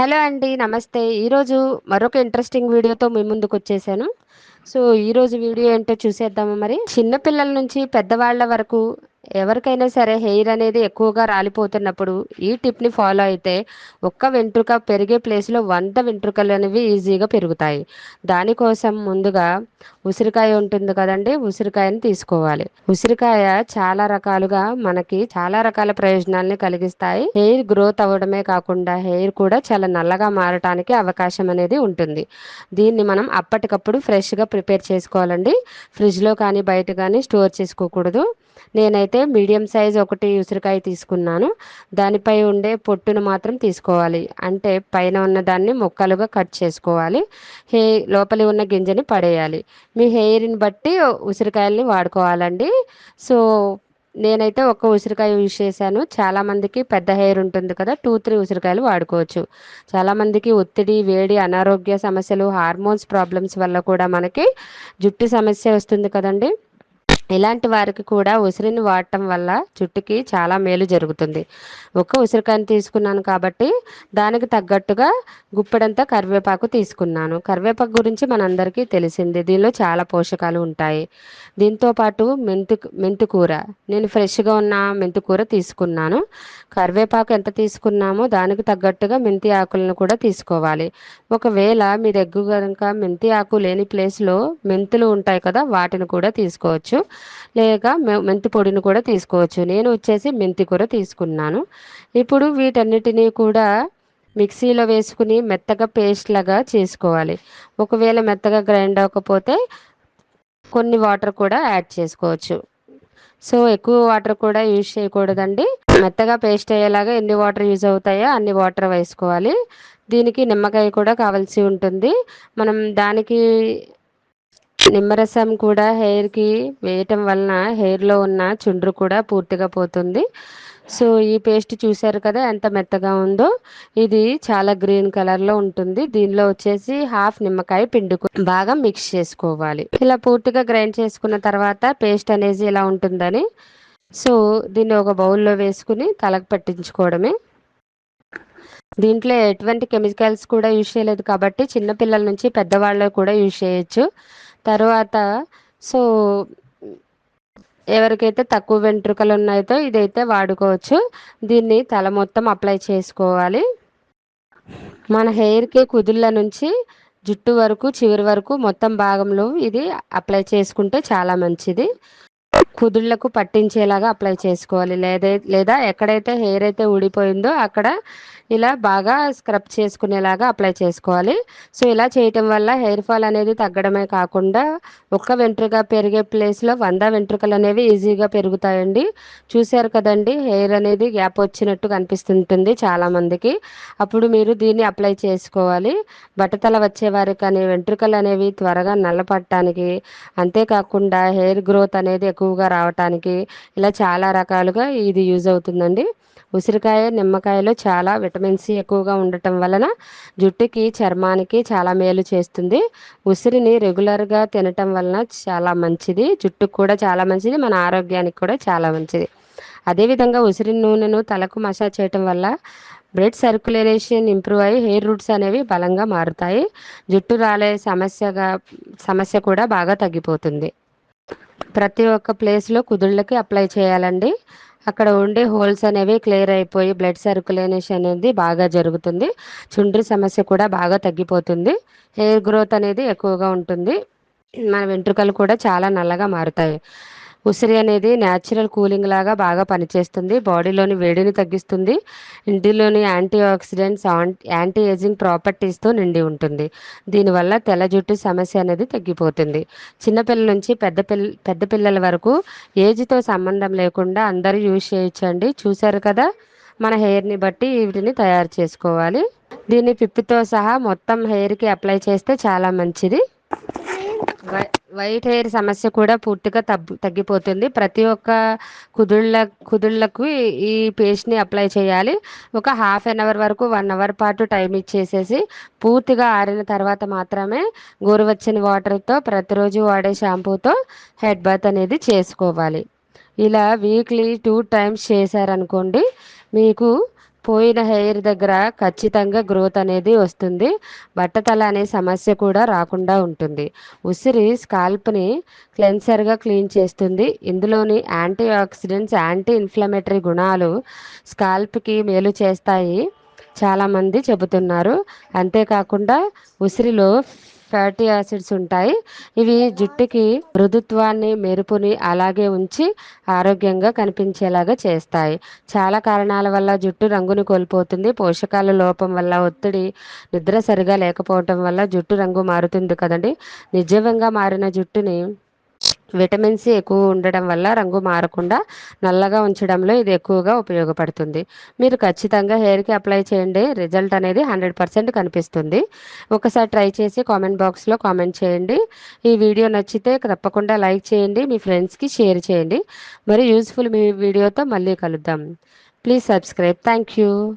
Hello అండి నమస్తే. ఈరోజు మరొక ఇంట్రెస్టింగ్ వీడియోతో మీ ముందుకు వచ్చేసాను. సో ఈరోజు వీడియో ఏంటో చూసేద్దామా మరి? చిన్నపిల్లల నుంచి పెద్దవాళ్ళ వరకు ఎవరికైనా సరే హెయిర్ అనేది ఎక్కువగా రాలిపోతున్నప్పుడు ఈ టిప్ని ఫాలో అయితే ఒక్క వెంట్రుక పెరిగే ప్లేస్లో వంద వెంట్రుకలు అనేవి ఈజీగా పెరుగుతాయి. దానికోసం ముందుగా ఉసిరికాయ ఉంటుంది కదండి ఉసిరికాయని తీసుకోవాలి. ఉసిరికాయ చాలా రకాలుగా మనకి చాలా రకాల ప్రయోజనాలని కలిగిస్తాయి. హెయిర్ గ్రోత్ అవ్వడమే కాకుండా హెయిర్ కూడా చాలా నల్లగా మారటానికి అవకాశం అనేది ఉంటుంది. దీన్ని మనం అప్పటికప్పుడు ఫ్రెష్గా ప్రిపేర్ చేసుకోవాలండి. ఫ్రిడ్జ్లో కానీ బయట కానీ స్టోర్ చేసుకోకూడదు. నేనైతే మీడియం సైజ్ ఒకటి ఉసిరికాయ తీసుకున్నాను. దానిపై ఉండే పొట్టును మాత్రం తీసుకోవాలి. అంటే పైన ఉన్న దాన్ని ముక్కలుగా కట్ చేసుకోవాలి. హే లోపలి ఉన్న గింజని పడేయాలి. మీ హెయిర్ని బట్టి ఉసిరికాయల్ని వాడుకోవాలండి. సో నేనైతే ఒక ఉసిరికాయ యూజ్ చేశాను. చాలామందికి పెద్ద హెయిర్ ఉంటుంది కదా టూ త్రీ ఉసిరికాయలు వాడుకోవచ్చు. చాలామందికి ఒత్తిడి వేడి అనారోగ్య సమస్యలు హార్మోన్స్ ప్రాబ్లమ్స్ వల్ల కూడా మనకి జుట్టు సమస్య వస్తుంది కదండి. ఇలాంటి వారికి కూడా ఉసిరిని వాడటం వల్ల జుట్టుకి చాలా మేలు జరుగుతుంది. ఒక ఉసిరికాయని తీసుకున్నాను కాబట్టి దానికి తగ్గట్టుగా గుప్పెడంతా కరివేపాకు తీసుకున్నాను. కరివేపాకు గురించి మనందరికీ తెలిసింది. దీనిలో చాలా పోషకాలు ఉంటాయి. దీంతో పాటు మెంతు మెంతి కూర. నేను ఫ్రెష్గా ఉన్న మెంతి కూర తీసుకున్నాను. కరివేపాకు ఎంత తీసుకున్నామో దానికి తగ్గట్టుగా మెంతి ఆకులను కూడా తీసుకోవాలి. ఒకవేళ మీ దగ్గర కనుక మెంతి ఆకు లేని ప్లేస్లో మెంతులు ఉంటాయి కదా వాటిని కూడా తీసుకోవచ్చు. లేక మెంతి పొడిని కూడా తీసుకోవచ్చు. నేను వచ్చేసి మెంతి కూర తీసుకున్నాను. ఇప్పుడు వీటన్నిటినీ కూడా మిక్సీలో వేసుకుని మెత్తగా పేస్ట్ లాగా చేసుకోవాలి. ఒకవేళ మెత్తగా గ్రైండ్ అవ్వకపోతే కొన్ని వాటర్ కూడా యాడ్ చేసుకోవచ్చు. సో ఎక్కువ వాటర్ కూడా యూజ్ చేయకూడదండి. మెత్తగా పేస్ట్ అయ్యేలాగా ఎన్ని వాటర్ యూజ్ అవుతాయో అన్ని వాటర్ వేసుకోవాలి. దీనికి నిమ్మకాయ కూడా కావాల్సి ఉంటుంది. మనం దానికి నిమ్మరసం కూడా హెయిర్కి వేయటం వలన హెయిర్లో ఉన్న చుండ్రు కూడా పూర్తిగా పోతుంది. సో ఈ పేస్ట్ చూశారు కదా ఎంత మెత్తగా ఉందో? ఇది చాలా గ్రీన్ కలర్లో ఉంటుంది. దీనిలో వచ్చేసి హాఫ్ నిమ్మకాయ పిండుకు బాగా మిక్స్ చేసుకోవాలి. ఇలా పూర్తిగా గ్రైండ్ చేసుకున్న తర్వాత పేస్ట్ అనేది ఇలా ఉంటుందని. సో దీన్ని ఒక బౌల్లో వేసుకుని తలకు పట్టించుకోవడమే. దీంట్లో ఎటువంటి కెమికల్స్ కూడా యూజ్ చేయలేదు కాబట్టి చిన్నపిల్లల నుంచి పెద్దవాళ్ళు కూడా యూజ్ చేయొచ్చు. తర్వాత సో ఎవరికైతే తక్కువ వెంట్రుకలు ఉన్నాయో ఇదైతే వాడుకోవచ్చు. దీన్ని తల మొత్తం అప్లై చేసుకోవాలి. మన హెయిర్కి కుదుళ్ళ నుంచి జుట్టు వరకు చివరి వరకు మొత్తం భాగంలో ఇది అప్లై చేసుకుంటే చాలా మంచిది. కుదుళ్ళకు పట్టించేలాగా అప్లై చేసుకోవాలి. లేదా లేదా ఎక్కడైతే హెయిర్ అయితే ఊడిపోయిందో అక్కడ ఇలా బాగా స్క్రబ్ చేసుకునేలాగా అప్లై చేసుకోవాలి. సో ఇలా చేయటం వల్ల హెయిర్ ఫాల్ అనేది తగ్గడమే కాకుండా ఒక్క వెంట్రుక పెరిగే ప్లేస్లో వంద వెంట్రుకలు అనేవి ఈజీగా పెరుగుతాయండి. చూశారు కదండి హెయిర్ అనేది గ్యాప్ వచ్చినట్టు కనిపిస్తుంటుంది చాలామందికి. అప్పుడు మీరు దీన్ని అప్లై చేసుకోవాలి. బట్టతల వచ్చేవారికి కానీ వెంట్రుకలు అనేవి త్వరగా నల్లపడటానికి అంతేకాకుండా హెయిర్ గ్రోత్ అనేది ఎక్కువగా రావటానికి ఇలా చాలా రకాలుగా ఇది యూజ్ అవుతుందండి. ఉసిరికాయ నిమ్మకాయలో చాలా విటమిన్ సి ఎక్కువగా ఉండటం వలన జుట్టుకి చర్మానికి చాలా మేలు చేస్తుంది. ఉసిరిని రెగ్యులర్గా తినటం వలన చాలా మంచిది. జుట్టుకు కూడా చాలా మంచిది. మన ఆరోగ్యానికి కూడా చాలా మంచిది. అదేవిధంగా ఉసిరి నూనెను తలకు మసాజ్ చేయటం వల్ల బ్లడ్ సర్క్యులేషన్ ఇంప్రూవ్ అయ్యి హెయిర్ రూట్స్ అనేవి బలంగా మారుతాయి. జుట్టు రాలే సమస్యగా సమస్య కూడా బాగా తగ్గిపోతుంది. ప్రతి ఒక్క ప్లేస్లో కుదుళ్ళకి అప్లై చేయాలండి. అక్కడ ఉండే హోల్స్ అనేవి క్లియర్ అయిపోయి బ్లడ్ సర్క్యులేషన్ అనేది బాగా జరుగుతుంది. చుండ్రి సమస్య కూడా బాగా తగ్గిపోతుంది. హెయిర్ గ్రోత్ అనేది ఎక్కువగా ఉంటుంది. మన వెంట్రుకలు కూడా చాలా నల్లగా మారుతాయి. ఉసిరి అనేది న్యాచురల్ కూలింగ్ లాగా బాగా పనిచేస్తుంది. బాడీలోని వేడిని తగ్గిస్తుంది. ఇంటిలోని యాంటీ ఆక్సిడెంట్స్ యాంటీ ఏజింగ్ ప్రాపర్టీస్తో నిండి ఉంటుంది. దీనివల్ల తెల్ల జుట్టు సమస్య అనేది తగ్గిపోతుంది. చిన్నపిల్లల నుంచి పెద్ద పిల్ల పెద్ద పిల్లల వరకు ఏజ్తో సంబంధం లేకుండా అందరూ యూజ్ చేయొచ్చండి. చూశారు కదా? మన హెయిర్ని బట్టి వీటిని తయారు చేసుకోవాలి. దీన్ని పిప్పితో సహా మొత్తం హెయిర్కి అప్లై చేస్తే చాలా మంచిది. వైట్ హెయిర్ సమస్య కూడా పూర్తిగా తగ్గు తగ్గిపోతుంది. ప్రతి ఒక్క కుదుళ్ళ కుదుళ్ళకు ఈ పేస్ట్ని అప్లై చేయాలి. ఒక హాఫ్ అన్ అవర్ వరకు వన్ అవర్ పాటు టైం ఇచ్చేసేసి పూర్తిగా ఆరిన తర్వాత మాత్రమే గోరువెచ్చని వాటర్తో ప్రతిరోజు వాడే షాంపూతో హెడ్ బాత్ అనేది చేసుకోవాలి. ఇలా వీక్లీ టూ టైమ్స్ చేశారనుకోండి మీకు పోయిన హెయిర్ దగ్గర ఖచ్చితంగా గ్రోత్ అనేది వస్తుంది. బట్టతల అనే సమస్య కూడా రాకుండా ఉంటుంది. ఉసిరి స్కాల్ప్ని క్లెన్సర్గా క్లీన్ చేస్తుంది. ఇందులోని యాంటీ ఆక్సిడెంట్స్ యాంటీ ఇన్ఫ్లమేటరీ గుణాలు స్కాల్ప్కి మేలు చేస్తాయి. చాలామంది చెబుతున్నారు. అంతేకాకుండా ఉసిరిలో ఫ్యాటీ యాసిడ్స్ ఉంటాయి. ఇవి జుట్టుకి మృదుత్వాన్ని మెరుపుని అలాగే ఉంచి ఆరోగ్యంగా కనిపించేలాగా చేస్తాయి. చాలా కారణాల వల్ల జుట్టు రంగును కోల్పోతుంది. పోషకాల లోపం వల్ల ఒత్తిడి నిద్ర సరిగా లేకపోవటం వల్ల జుట్టు రంగు మారుతుంది కదండి. నిజంగా మారిన జుట్టుని విటమిన్ సి ఎక్కువ ఉండడం వల్ల రంగు మారకుండా నల్లగా ఉంచడంలో ఇది ఎక్కువగా ఉపయోగపడుతుంది. మీరు ఖచ్చితంగా హెయిర్కి అప్లై చేయండి. రిజల్ట్ అనేది హండ్రెడ్ పర్సెంట్ కనిపిస్తుంది. ఒకసారి ట్రై చేసి కామెంట్ బాక్స్లో కామెంట్ చేయండి. ఈ వీడియో నచ్చితే తప్పకుండా లైక్ చేయండి. మీ ఫ్రెండ్స్కి షేర్ చేయండి. మరి యూస్ఫుల్ మీ వీడియోతో మళ్ళీ కలుద్దాం. Please subscribe. Thank you.